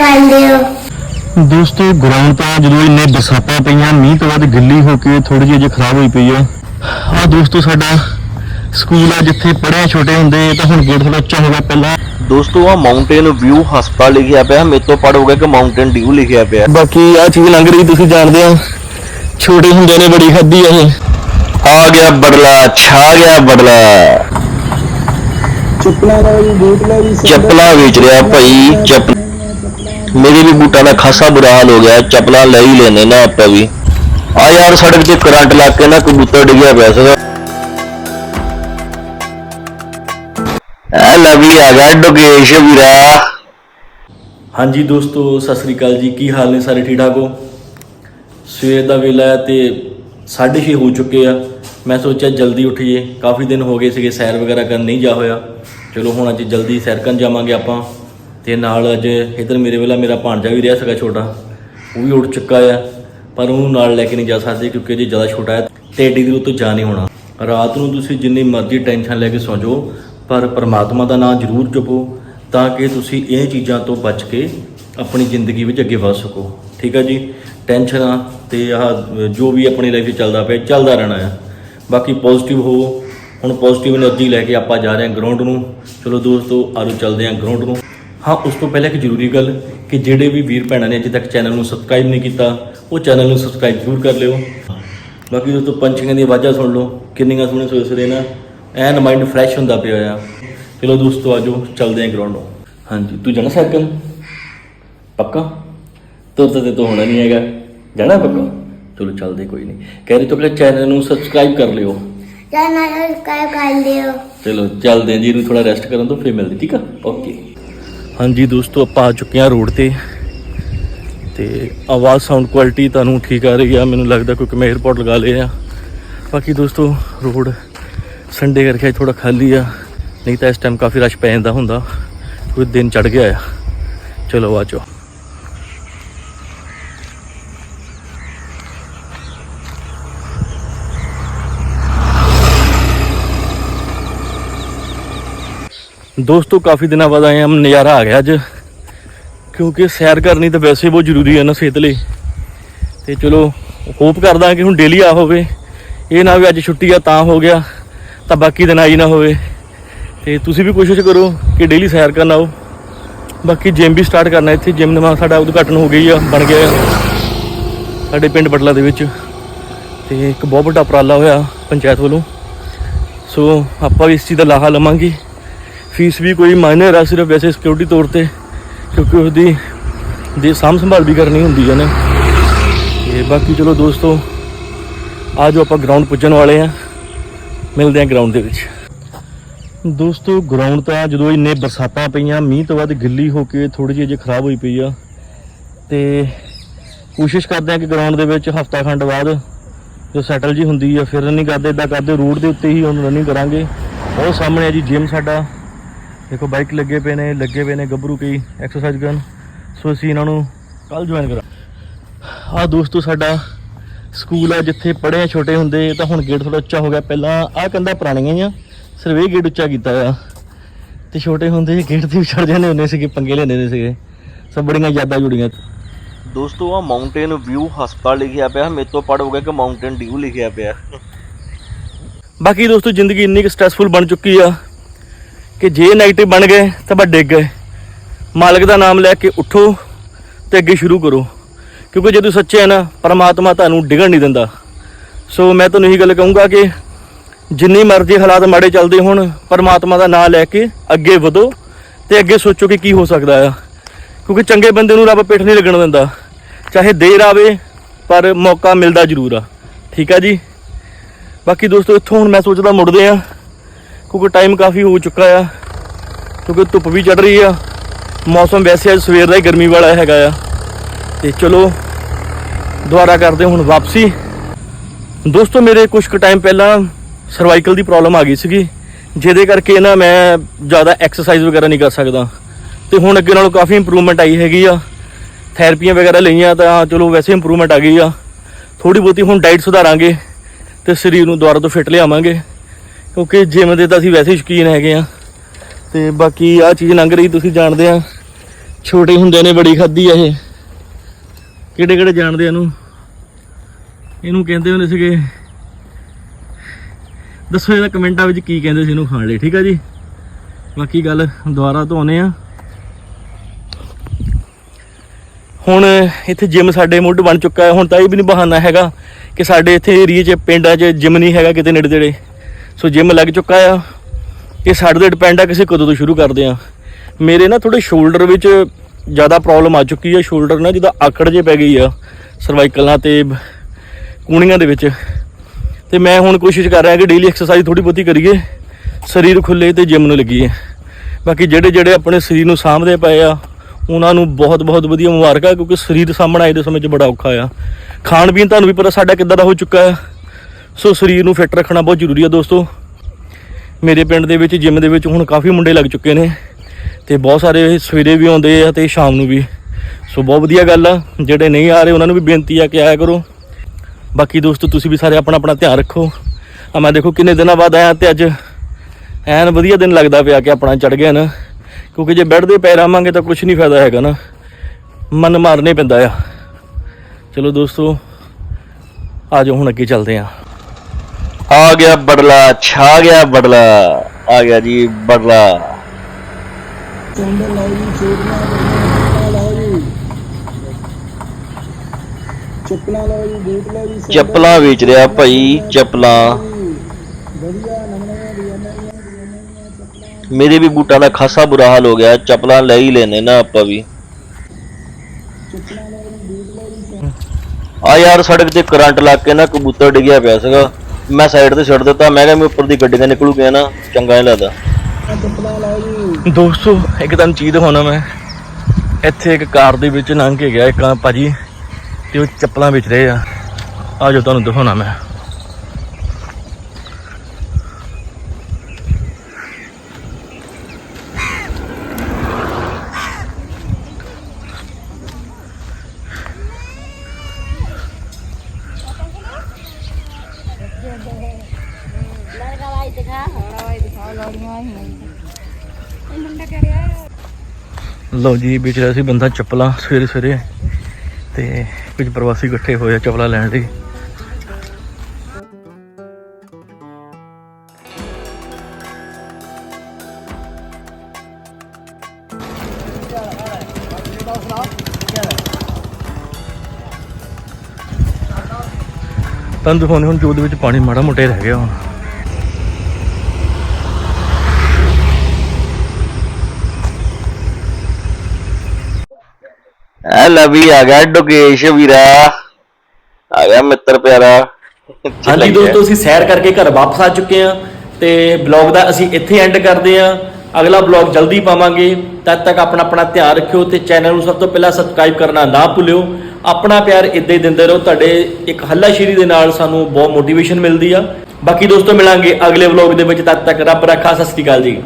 ਕਰ ਦੋਸਤੋ ਗਰਾਊਂਡ ਤਾਂ ਜਦੋਂ ਇੰਨੇ ਬਰਸਾਤਾਂ ਪਈਆਂ ਮੀਂਹ ਤੋਂ ਬਾਅਦ ਗਿੱਲੀ ਹੋ ਕੇ ਥੋੜੀ ਜਿਹੀ ਖਰਾਬ ਹੋਈ ਪਈ ਆ ਆ ਦੋਸਤੋ ਸਾਡਾ ਸਕੂਲ ਆ ਜਿੱਥੇ ਪੜ੍ਹਿਆ ਛੋਟੇ ਹੁੰਦੇ ਤਾਂ ਹੁਣ ਗੇਟ ਥੋੜਾ ਉੱਚਾ ਹੋ ਗਿਆ ਪਹਿਲਾਂ ਦੋਸਤੋ ਆ ਮਾਊਂਟੇਨ ਵਿਊ ਹਸਪਤਾਲ ਲਿਖਿਆ ਪਿਆ ਮੇਰੇ ਤੋਂ ਪੜ ਹੋ ਗਿਆ ਕਿ ਮਾਊਂਟੇਨ ਡਿਊ ਲਿਖਿਆ ਪਿਆ ਬਾਕੀ ਆ ਚੀਜ਼ ਲੰਘ ਰਹੀ ਤੁਸੀਂ ਜਾਣਦੇ ਆ ਛੋਟੇ ਹੁੰਦੇ ਨੇ ਬੜੀ ਖਾਧੀ ਆ ਇਹ ਆ ਗਿਆ ਬਦਲਾ ਛਾ ਗਿਆ ਬਦਲਾ ਚੱਪਲਾਂ ਦਾ ਵੀ ਬੋਤਲਾਂ ਵੀ ਚੱਪਲਾਂ ਵੇਚ ਰਿਹਾ ਭਾਈ ਚੱਪ ਮੇਰੇ ਵੀ ਬੂਟਾਂ ਦਾ ਖਾਸਾ ਬੁਰਾ ਹਾਲ ਹੋ ਗਿਆ ਚੱਪਲਾਂ ਲੈ ਹੀ ਲੈਨੇ ਨਾ ਆਪਾਂ ਵੀ। ਆ ਯਾਰ ਸੜਕ ਤੇ ਕਰੰਟ ਲੱਗ ਕੇ ਨਾ ਕਬੂਤਰ ਡਿੱਗਿਆ ਪਿਆ ਸੀਗਾ। ਆ ਲਵੀ ਆ ਗਿਆ ਡੋਗੇਸ਼ ਵੀਰਾ। ਹਾਂਜੀ ਦੋਸਤੋ ਸਤਿ ਸ੍ਰੀ ਅਕਾਲ ਜੀ। ਕੀ ਹਾਲ ਨੇ ਸਾਰੇ ਠੀਕ ਠਾਕ ਹੋ? ਸਵੇਰ ਦਾ ਵੇਲਾ ਹੈ ਤੇ 6:30 ਹੋ ਚੁੱਕੇ ਆ। ਮੈਂ ਸੋਚਿਆ ਜਲਦੀ ਉੱਠੀਏ। ਕਾਫੀ ਦਿਨ ਹੋ ਗਏ ਸੀਗੇ ਸੈਰ ਵਗੈਰਾ ਕਰਨ ਨਹੀਂ ਜਾ ਹੋਇਆ। ਚਲੋ ਹੁਣ ਅੱਜ ਜਲਦੀ ਸੈਰ ਕਰਨ ਜਾਵਾਂਗੇ ਆਪਾਂ। ਤੇ ਨਾਲ ਅੱਜ ਇਧਰ ਮੇਰੇ ਵੇਲਾ ਮੇਰਾ ਭਾਣਜਾ ਵੀ ਰਿਹਾ ਸੀਗਾ ਛੋਟਾ। ਉਹ ਵੀ ਉੱਠ ਚੁੱਕਾ ਆ। ਪਰ ਉਹਨੂੰ ਨਾਲ ਲੈ ਕੇ ਨਹੀਂ ਜਾ ਸਕਦੇ ਕਿਉਂਕਿ ਜੇ ਜ਼ਿਆਦਾ ਛੋਟਾ ਹੈ ਤੇ ਏਡੀ ਦੂਰ ਜਾ ਨਹੀਂ ਹੋਣਾ। ਰਾਤ ਨੂੰ ਤੁਸੀਂ ਜਿੰਨੀ ਮਰਜ਼ੀ ਟੈਨਸ਼ਨ ਲੈ ਕੇ ਸੌਂ ਜਾਓ, ਪਰ ਪਰਮਾਤਮਾ ਦਾ ਨਾਮ ਜ਼ਰੂਰ ਜਪੋ ਤਾਂ ਕਿ ਤੁਸੀਂ ਇਹ ਚੀਜ਼ਾਂ ਤੋਂ ਬਚ ਕੇ ਆਪਣੀ ਜ਼ਿੰਦਗੀ ਵਿੱਚ ਅੱਗੇ ਵਧ ਸਕੋ। ਠੀਕ ਹੈ ਜੀ? ਟੈਨਸ਼ਨਾਂ ਤੇ ਆਹ ਜੋ ਵੀ ਆਪਣੀ ਲਾਈਫ 'ਚ ਚੱਲਦਾ ਪਿਆ, ਚੱਲਦਾ ਰਹਿਣਾ ਆ। ਬਾਕੀ ਪੋਜ਼ਿਟਿਵ ਹੋਵੋ। ਹੁਣ ਪੋਜ਼ਿਟਿਵ 에ਨਰਜੀ ਲੈ ਕੇ ਆਪਾਂ ਜਾ ਰਹੇ ਹਾਂ ਗਰਾਊਂਡ ਨੂੰ। ਚਲੋ ਦੋਸਤੋ ਆਰੋ ਚੱਲਦੇ ਹਾਂ ਗਰਾਊਂਡ ਨੂੰ। ਹਾਂ, ਉਸ ਤੋਂ ਪਹਿਲਾਂ ਇੱਕ ਜ਼ਰੂਰੀ ਗੱਲ ਕਿ ਜਿਹੜੇ ਵੀ ਵੀਰ ਭੈਣਾਂ ਨੇ ਅਜੇ ਤੱਕ ਚੈਨਲ ਨੂੰ ਸਬਸਕ੍ਰਾਈਬ ਨਹੀਂ ਕੀਤਾ, ਉਹ ਚੈਨਲ ਨੂੰ ਸਬਸਕ੍ਰਾਈਬ ਜ਼ਰੂਰ ਕਰ ਲਿਓ। ਬਾਕੀ ਦੋਸਤੋ, ਪੰਛੀਆਂ ਦੀਆਂ ਆਵਾਜ਼ਾਂ ਸੁਣ ਲਓ, ਕਿੰਨੀਆਂ ਸੋਹਣੀਆਂ ਸੋਏ ਸਰੇ ਨਾ। ਐਨ ਮਾਈਂਡ ਫਰੈਸ਼ ਹੁੰਦਾ ਪਿਆ ਆ। ਚਲੋ ਦੋਸਤੋ, ਆਜੋ, ਚੱਲਦੇ ਹਾਂ ਗਰਾਊਂਡ ਨੂੰ। ਹਾਂਜੀ, ਤੂੰ ਜਾਣਾ ਸਾਈਕਲ? ਪੱਕਾ? ਤੁਰਤ ਤੇ ਤਾਂ ਹੋਣਾ ਨਹੀਂ ਹੈਗਾ। ਜਾਣਾ ਪੱਕਾ? ਚਲੋ, ਚੱਲਦੇ ਕੋਈ ਨਹੀਂ। ਕਹਿ ਰਹੀ ਤੋਂ ਪਹਿਲੇ ਚੈਨਲ ਨੂੰ ਸਬਸਕ੍ਰਾਈਬ ਕਰ ਲਿਓ। ਚੈਨਲ ਕਰ ਕਰ ਲਿਓ ਚਲੋ, ਚੱਲਦੇ ਹਾਂ ਜੀ, ਇਹਨੂੰ ਥੋੜਾ ਰੈਸਟ ਕਰਨ ਤੋਂ ਫਿਰ ਮਿਲਦੇ ਠੀਕ ਆ? ਓਕੇ ਹਾਂਜੀ ਦੋਸਤੋ, ਆਪਾਂ ਆ ਚੁੱਕੇ ਹਾਂ ਰੋਡ ਤੇ। ਤੇ ਆਵਾਜ਼ ਸਾਊਂਡ ਕੁਆਲਿਟੀ ਤੁਹਾਨੂੰ ਠੀਕ ਆ ਰਹੀ ਆ, ਮੈਨੂੰ ਲੱਗਦਾ ਕਿਉਂਕਿ ਮੈਂ 에어ਪੋਰਟ ਲਗਾ ਲਿਆ ਬਾਕੀ ਦੋਸਤੋ, ਰੋਡ ਸੰਡੇ ਕਰਕੇ ਥੋੜਾ ਖਾਲੀ ਆ, ਨਹੀਂ ਤਾਂ ਇਸ ਟਾਈਮ ਕਾਫੀ ਰਸ਼ ਪੈ ਜਾਂਦਾ ਹੁੰਦਾ। ਕੋਈ ਦਿਨ ਚੜ ਗਿਆ ਆ। ਚਲੋ, ਆ ਦੋਸਤੋ, ਕਾਫੀ ਦਿਨਾਂ ਬਾਅਦ ਆਏ ਹਾਂ ਨਜ਼ਾਰਾ ਆ ਗਿਆ ਅੱਜ। ਕਿਉਂਕਿ ਸੈਰ ਕਰਨੀ ਤਾਂ ਵੈਸੇ ਬਹੁਤ ਜ਼ਰੂਰੀ ਹੈ ਨਾ ਸਿਹਤ ਲਈ। ਤੇ ਚਲੋ ਹੋਪ ਕਰਦਾ ਕਿ ਹੁਣ ਡੇਲੀ ਆ ਹੋਵੇ। ਇਹ ਨਾ ਵੀ ਅੱਜ ਛੁੱਟੀ ਆ, ਤਾਂ ਹੋ ਗਿਆ। ਤਾਂ ਬਾਕੀ ਦਿਨ ਆਈ ਨਾ ਹੋਵੇ। ਤੇ ਤੁਸੀਂ ਵੀ ਕੋਸ਼ਿਸ਼ ਕਰੋ ਕਿ ਡੇਲੀ ਸੈਰ ਕਰਨ ਆਓ। ਬਾਕੀ ਜਿਮ ਵੀ ਸਟਾਰਟ ਕਰਨਾ ਇੱਥੇ। ਜਿਮ ਨਵਾਂ ਸਾਡਾ ਉਦਘਾਟਨ ਹੋ ਗਈ ਆ, ਬਣ ਗਿਆ ਸਾਡੇ ਪਿੰਡ ਬਟਲਾ ਦੇ ਵਿੱਚ। ਤੇ ਇੱਕ ਬਹੁਤ ਵੱਡਾ ਉਪਰਾਲਾ ਹੋਇਆ ਪੰਚਾਇਤ ਵੱਲੋਂ। ਸੋ ਆਪਾਂ ਵੀ ਇਸ ਚੀਜ਼ ਦਾ ਲਾਹਾ ਲਵਾਂਗੇ। ਫੀਸ ਵੀ ਕੋਈ ਮਾਇਨੇ ਆ ਸਿਰਫ ਵੈਸੇ ਸਿਕਿਉਰਿਟੀ ਤੌਰ ਤੇ, ਕਿਉਂਕਿ ਉਹਦੀ ਦੀ ਸਾਂਭ ਸੰਭਾਲ ਵੀ ਕਰਨੀ ਹੁੰਦੀ ਹੈ ਨਾ। ਤੇ ਬਾਕੀ ਚਲੋ ਦੋਸਤੋ, ਆ ਜੋ ਆਪਾਂ ਗਰਾਊਂਡ ਪੁੱਜਣ ਵਾਲੇ ਆ। ਮਿਲਦੇ ਆ ਗਰਾਊਂਡ ਦੇ ਵਿੱਚ। ਦੋਸਤੋ ਗਰਾਊਂਡ ਤਾਂ ਜਦੋਂ ਇੰਨੇ ਬਰਸਾਤਾਂ ਪਈਆਂ, ਮੀਂਹ ਤੋਂ ਬਾਅਦ ਗਿੱਲੀ ਹੋ ਕੇ ਥੋੜੀ ਜਿਹੀ ਜੇ ਖਰਾਬ ਹੋਈ ਪਈ ਆ। ਤੇ ਕੋਸ਼ਿਸ਼ ਕਰਦੇ ਆ ਕਿ ਗਰਾਊਂਡ ਦੇ ਵਿੱਚ ਹਫਤਾ ਖੰਡ ਬਾਅਦ ਜੋ ਸੈਟਲ ਜੀ ਹੁੰਦੀ ਆ, ਫਿਰ ਰਨਿੰਗ ਕਰਦੇ ਇਦਾਂ ਕਰਦੇ, ਰੋਡ ਦੇ ਉੱਤੇ ਹੀ ਹੁਣ ਰਨਿੰਗ ਕਰਾਂਗੇ। ਉਹ ਸਾਹਮਣੇ ਆ ਜੀ ਜਿਮ ਸਾਡਾ। ਦੇਖੋ ਬਾਈਕ ਲੱਗੇ ਪਏ ਨੇ, ਲੱਗੇ ਪਏ ਨੇ ਗੱਭਰੂ ਕਈ ਐਕਸਰਸਾਈਜ਼ ਕਰਨ। ਸੋ ਅਸੀਂ ਇਹਨਾਂ ਨੂੰ ਕੱਲ ਜੁਆਇਨ ਕਰਾਂ ਆ ਦੋਸਤੋ, ਸਾਡਾ ਸਕੂਲ ਆ, ਜਿੱਥੇ ਪੜ੍ਹੇ ਆ ਛੋਟੇ ਹੁੰਦੇ ਤਾਂ ਹੁਣ ਗੇਟ ਥੋੜਾ ਉੱਚਾ ਹੋ ਗਿਆ। ਪਹਿਲਾਂ ਆ ਕੰਧਾਂ ਪੁਰਾਣੀਆਂ ਹੀ ਆ, ਸਿਰਫ ਇਹ ਗੇਟ ਉੱਚਾ ਕੀਤਾ ਆ ਤੇ ਛੋਟੇ ਹੁੰਦੇ ਗੇਟ ਤੇ ਵੀ ਚੜ ਜਾਂਦੇ ਹੁੰਦੇ ਸੀਗੇ, ਪੰਗੇ ਲੈਂਦੇ ਹੁੰਦੇ ਸੀਗੇ। ਸਭ ਬੜੀਆਂ ਯਾਦਾਂ ਜੁੜੀਆਂ। ਦੋਸਤੋ ਆ ਮਾਊਂਟੇਨ ਵਿਊ ਹਸਪਤਾਲ ਲਿਖਿਆ ਪਿਆ, ਮੇਰੇ ਤੋਂ ਪੜ ਹੋ ਗਿਆ ਕਿ ਮਾਊਂਟੇਨ ਡਿਊ ਲਿਖਿਆ ਪਿਆ। ਬਾਕੀ ਦੋਸਤੋ, ਜ਼ਿੰਦਗੀ ਇੰਨੀ ਕੁ ਸਟ੍ਰੈਸਫੁਲ ਬਣ ਚੁੱਕੀ ਆ। ਕਿ ਜੇ 네ਗੇਟਿਵ ਬਣ ਗਏ ਤਾਂ ਬਸ ਡਿੱਗ ਗਏ। ਮਾਲਕ ਦਾ ਨਾਮ ਲੈ ਕੇ ਉਠੋ ਤੇ ਅੱਗੇ ਸ਼ੁਰੂ ਕਰੋ। ਕਿਉਂਕਿ ਜੇ ਤੁਸੀਂ ਸੱਚੇ ਆ ਨਾ, ਪਰਮਾਤਮਾ ਤੁਹਾਨੂੰ ਡਿੱਗਣ ਨਹੀਂ ਦਿੰਦਾ। ਸੋ ਮੈਂ ਤੁਹਾਨੂੰ ਇਹੀ ਗੱਲ ਕਹੂੰਗਾ ਕਿ ਜਿੰਨੀ ਮਰਜ਼ੀ ਹਾਲਾਤ ਮਾੜੇ ਚੱਲਦੇ ਹੋਣ, ਪਰਮਾਤਮਾ ਦਾ ਨਾਮ ਲੈ ਕੇ ਅੱਗੇ ਵਧੋ ਤੇ ਅੱਗੇ ਸੋਚੋ ਕਿ ਕੀ ਹੋ ਸਕਦਾ ਆ। ਕਿਉਂਕਿ ਚੰਗੇ ਬੰਦੇ ਨੂੰ ਰੱਬ ਪਿੱਠ ਨਹੀਂ ਲੱਗਣ ਦਿੰਦਾ। ਚਾਹੇ ਦੇਰ ਆਵੇ, ਪਰ ਮੌਕਾ ਮਿਲਦਾ ਜ਼ਰੂਰ ਆ। ਠੀਕ ਆ ਜੀ? ਬਾਕੀ ਦੋਸਤੋ, ਇੱਥੋਂ ਹੁਣ ਮੈਂ ਸੋਚਦਾ ਮੁੜਦੇ ਆ। ਕਿਉਂਕਿ ਟਾਈਮ ਕਾਫੀ ਹੋ ਚੁੱਕਾ ਆ, ਕਿਉਂਕਿ ਧੁੱਪ ਵੀ ਚੜ ਰਹੀ ਆ। ਮੌਸਮ ਵੈਸੇ ਅੱਜ ਸਵੇਰ ਦਾ ਹੀ ਗਰਮੀ ਵਾਲਾ ਹੈਗਾ ਆ। ਤੇ ਚਲੋ, ਦੁਬਾਰਾ ਕਰਦੇ ਹੁਣ ਵਾਪਸੀ। ਦੋਸਤੋ, ਮੇਰੇ ਕੁਝ ਕੁ ਟਾਈਮ ਪਹਿਲਾਂ ਸਰਵਾਈਕਲ ਦੀ ਪ੍ਰੋਬਲਮ ਆ ਗਈ ਸੀਗੀ, ਜਿਹਦੇ ਕਰਕੇ ਨਾ ਮੈਂ ਜ਼ਿਆਦਾ ਐਕਸਰਸਾਈਜ਼ ਵਗੈਰਾ ਨਹੀਂ ਕਰ ਸਕਦਾ। ਤੇ ਹੁਣ ਅੱਗੇ ਨਾਲੋਂ ਕਾਫੀ ਇੰਪਰੂਵਮੈਂਟ ਆਈ ਹੈਗੀ ਆ। ਥੈਰੇਪੀਆਂ ਵਗੈਰਾ ਲਈਆਂ ਤਾਂ ਚਲੋ ਵੈਸੇ ਇੰਪਰੂਵਮੈਂਟ ਆ ਗਈ ਆ। ਥੋੜੀ ਬਹੁਤੀ ਹੁਣ ਡਾਈਟ ਸੁਧਾਰਾਂਗੇ ਤੇ ਸਰੀਰ ਨੂੰ ਦੁਬਾਰਾ ਤੋਂ ਫਿੱਟ ਲਿਆਵਾਂਗੇ। ਕਿਉਂਕਿ ਜਿਮ ਦੇ ਤਾਂ ਅਸੀਂ ਵੈਸੇ ਸ਼ੌਕੀਨ ਹੈਗੇ ਆ ਤੇ ਬਾਕੀ ਆ ਚੀਜ਼ ਲੰਘ ਰਹੀ, ਤੁਸੀਂ ਜਾਣਦੇ ਆ ਛੋਟੇ ਹੁੰਦੇ ਨੇ ਬੜੀ ਖਾਧੀ ਆ ਇਹ। ਕਿਹੜੇ ਕਿਹੜੇ ਜਾਣਦੇ ਇਹਨੂੰ? ਇਹਨੂੰ ਕਹਿੰਦੇ ਹੁੰਦੇ ਸੀਗੇ। ਦੱਸੋ ਇਹਦਾ ਕਮੈਂਟਾਂ ਵਿੱਚ ਕੀ ਕਹਿੰਦੇ ਸੀ ਇਹਨੂੰ ਖਾਣ ਲਈ, ਠੀਕ ਆ ਜੀ? ਬਾਕੀ ਗੱਲ ਦੁਬਾਰਾ ਤੋਂ ਆਉਂਦੇ ਆ ਹੁਣ ਇੱਥੇ ਜਿਮ ਸਾਡੇ ਮੁੱਢ ਬਣ ਚੁੱਕਾ ਹੈ। ਹੁਣ ਤਾਂ ਇਹ ਵੀ ਨਹੀਂ ਬਹਾਨਾ ਹੈਗਾ ਕਿ ਸਾਡੇ ਇੱਥੇ ਏਰੀਏ 'ਚ, ਪਿੰਡਾਂ 'ਚ ਜਿਮ ਨਹੀਂ ਹੈਗਾ ਕਿਤੇ ਨੇੜੇ ਤੇੜੇ। ਸੋ ਜਿਮ ਲੱਗ ਚੁੱਕਾ ਆ। ਇਹ ਸਾਡੇ ਤੇ ਡਿਪੈਂਡ ਆ ਕਿਸੇ ਕਦੋਂ ਤੋਂ ਸ਼ੁਰੂ ਕਰਦੇ ਆ। ਮੇਰੇ ਨਾ ਥੋੜੇ ਸ਼ੋਲਡਰ ਵਿੱਚ ਜ਼ਿਆਦਾ ਪ੍ਰੋਬਲਮ ਆ ਚੁੱਕੀ ਹੈ ਸ਼ੋਲਡਰ ਨਾ ਜਿੱਦਾਂ ਆਕੜ ਜੇ ਪੈ ਗਈ ਆ ਸਰਵਾਈਕਲਾਂ ਤੇ ਕੂਣੀਆਂ ਦੇ ਵਿੱਚ। ਤੇ ਮੈਂ ਹੁਣ ਕੋਸ਼ਿਸ਼ ਕਰ ਰਿਹਾ ਕਿ ਡੇਲੀ ਐਕਸਰਸਾਈਜ਼ ਥੋੜੀ ਬਹੁਤੀ ਕਰੀਏ। ਸਰੀਰ ਖੁੱਲੇ ਤੇ ਜਿਮ ਨੂੰ ਲੱਗੀਏ। ਬਾਕੀ ਜਿਹੜੇ ਜਿਹੜੇ ਆਪਣੇ ਸਰੀਰ ਨੂੰ ਸਾਂਭਦੇ ਪਏ ਆ, ਉਹਨਾਂ ਨੂੰ ਬਹੁਤ ਬਹੁਤ ਵਧੀਆ ਮੁਬਾਰਕਾਂ, ਕਿਉਂਕਿ ਸਰੀਰ ਸਾਂਭਣਾ ਇਹਦੇ ਸਮੇਂ 'ਚ ਬੜਾ ਔਖਾ ਆ। ਖਾਣ ਪੀਣ ਤੁਹਾਨੂੰ ਵੀ ਪਤਾ ਸਾਡਾ ਕਿੱਦਾਂ ਦਾ ਹੋ ਚੁੱਕਾ ਆ। ਸੋ ਸਰੀਰ ਨੂੰ ਫਿੱਟ ਰੱਖਣਾ ਬਹੁਤ ਜ਼ਰੂਰੀ ਆ ਦੋਸਤੋ। ਮੇਰੇ ਪਿੰਡ ਦੇ ਵਿੱਚ, ਜਿਮ ਦੇ ਵਿੱਚ ਹੁਣ ਕਾਫੀ ਮੁੰਡੇ ਲੱਗ ਚੁੱਕੇ ਨੇ ਤੇ ਬਹੁਤ ਸਾਰੇ ਸਵੇਰੇ ਵੀ ਆਉਂਦੇ ਆ ਤੇ ਸ਼ਾਮ ਨੂੰ ਵੀ। ਸੋ ਬਹੁਤ ਵਧੀਆ ਗੱਲ ਆ, ਜਿਹੜੇ ਨਹੀਂ ਆ ਰਹੇ ਉਹਨਾਂ ਨੂੰ ਵੀ ਬੇਨਤੀ ਆ ਕਿ ਆਇਆ ਕਰੋ। ਬਾਕੀ ਦੋਸਤੋ, ਤੁਸੀਂ ਵੀ ਸਾਰੇ ਆਪਣਾ ਆਪਣਾ ਧਿਆਨ ਰੱਖੋ। ਆ ਮੈਂ ਦੇਖੋ ਕਿੰਨੇ ਦਿਨਾਂ ਬਾਅਦ ਆਇਆ ਤੇ ਅੱਜ। ਐਨ ਵਧੀਆ ਦਿਨ ਲੱਗਦਾ ਪਿਆ ਕਿ ਆਪਣਾ ਚੜ ਗਿਆ ਨਾ। ਕਿਉਂਕਿ ਜੇ ਬੈੱਡ ਦੇ ਪੈਰ ਆਵਾਂਗੇ ਤਾਂ ਕੁਝ ਨਹੀਂ ਫਾਇਦਾ ਹੈਗਾ ਨਾ। ਮਨ ਮਾਰਨੇ ਪੈਂਦਾ ਆ। ਚਲੋ ਦੋਸਤੋ, ਆ ਜਾਓ, ਹੁਣ ਅੱਗੇ ਚੱਲਦੇ ਆਂ। ਆ ਗਿਆ ਬੜਲਾ ਛਾ ਗਿਆ ਬੜਲਾ ਆ ਗਿਆ ਜੀ ਬੜਲਾ ਸੈਂਡਲ ਲਾਓ ਜੀ ਚੋਟੀਆਂ ਚੱਪਲਾਂ ਲਾਓ ਜੀ ਚੱਪਲਾਂ ਲਾਓ ਜੀ ਬੂਟ ਲਾਓ ਜੀ ਸੈਂਡਲ ਚੱਪਲਾਂ ਵੇਚ ਰਿਹਾ ਭਾਈ ਚੱਪਲਾਂ ਵਧੀਆ ਨਵੇਂ ਨਵੇਂ ਡਿਜ਼ਾਈਨਾਂ ਦੀਆਂ ਡਿਜ਼ਾਈਨਾਂ ਦੀਆਂ ਚੱਪਲਾਂ ਮੇਰੇ ਵੀ ਬੂਟਾਂ ਦਾ ਖਾਸਾ ਬੁਰਾ ਹਾਲ ਹੋ ਗਿਆ ਚੱਪਲਾਂ ਲੈ ਹੀ ਲੈਨੇ ਨਾ ਆਪਾਂ ਵੀ ਚੱਪਲਾਂ ਲਾਓ ਜੀ ਬੂਟ ਲਾਓ ਜੀ ਆ ਯਾਰ ਸੜਕ ਤੇ ਕਰੰਟ ਲੱਗ ਕੇ ਨਾ ਕਬੂਤਰ ਡਿੱਗਿਆ ਪਿਆ ਸੀਗਾ ਮੈਂ ਸਾਈਡ ਤੇ ਛੱਡ ਦਿੱਤਾ। ਮੈਂ ਕਿਹਾ ਮੈਂ ਉੱਪਰ ਦੀ ਗੱਡੀ ਦਾ ਨਿਕਲੂ ਗਿਆ ਨਾ, ਚੰਗਾ ਨਹੀਂ ਲੱਗਦਾ। ਦੋਸਤੋ, ਇੱਕ ਤੁਹਾਨੂੰ ਚੀਜ਼ ਦਿਖਾਉਣਾ ਮੈਂ। ਇੱਥੇ ਇੱਕ ਕਾਰ ਦੇ ਵਿੱਚ ਲੰਘ ਕੇ ਗਿਆ ਇੱਕ ਭਾਜੀ, ਤੇ ਉਹ ਚੱਪਲਾਂ ਵੇਚ ਰਹੇ ਆ। ਆ ਜੋ ਤੁਹਾਨੂੰ ਦਿਖਾਉਣਾ ਮੈਂ। ਲਓ ਜੀ, ਵੇਚ ਰਿਹਾ ਸੀ ਬੰਦਾ ਚੱਪਲਾਂ ਸਵੇਰੇ ਸਵੇਰੇ ਤੇ ਕੁਝ ਪ੍ਰਵਾਸੀ ਇਕੱਠੇ ਹੋਏ ਆ ਚੱਪਲਾਂ ਲੈਣ ਲਈ। ਤੁਹਾਨੂੰ ਦਿਖਾਉਂਦੇ ਹੁਣ ਜੋਤ ਵਿੱਚ ਪਾਣੀ ਮਾੜਾ ਮੋਟੇ ਰਹਿ ਗਿਆ ਹੁਣ। ਲਵੀ ਆ ਗਿਆ ਡੋਗੇਸ਼ ਵੀਰਾ। ਆ ਗਿਆ ਮਿੱਤਰ ਪਿਆਰਾ। ਹਾਂਜੀ ਦੋਸਤੋ ਅਸੀਂ ਸੈਰ ਕਰਕੇ ਘਰ ਵਾਪਸ ਆ ਚੁੱਕੇ ਹਾਂ ਤੇ ਬਲੌਗ ਦਾ ਅਸੀਂ ਇੱਥੇ ਐਂਡ ਕਰਦੇ ਹਾਂ। ਅਗਲਾ ਬਲੌਗ ਜਲਦੀ ਪਾਵਾਂਗੇ। ਤਦ ਤੱਕ ਆਪਣਾ ਆਪਣਾ ਧਿਆਨ ਰੱਖਿਓ ਤੇ ਚੈਨਲ ਨੂੰ ਸਭ ਤੋਂ ਪਹਿਲਾਂ ਸਬਸਕ੍ਰਾਈਬ ਕਰਨਾ ਨਾ ਭੁੱਲਿਓ। ਆਪਣਾ ਪਿਆਰ ਇੱਦਾਂ ਹੀ ਦਿੰਦੇ ਰਹੋ। ਤੁਹਾਡੇ ਇੱਕ ਹੱਲਾਸ਼ੇਰੀ ਦੇ ਨਾਲ ਸਾਨੂੰ ਬਹੁਤ ਮੋਟੀਵੇਸ਼ਨ ਮਿਲਦੀ ਆ। ਬਾਕੀ ਦੋਸਤੋ ਮਿਲਾਂਗੇ ਅਗਲੇ ਬਲੌਗ ਦੇ ਵਿੱਚ। ਤਦ ਤੱਕ ਰੱਬ ਰੱਖਾ ਸਤਿ ਸ਼੍ਰੀ ਅਕਾਲ ਜੀ।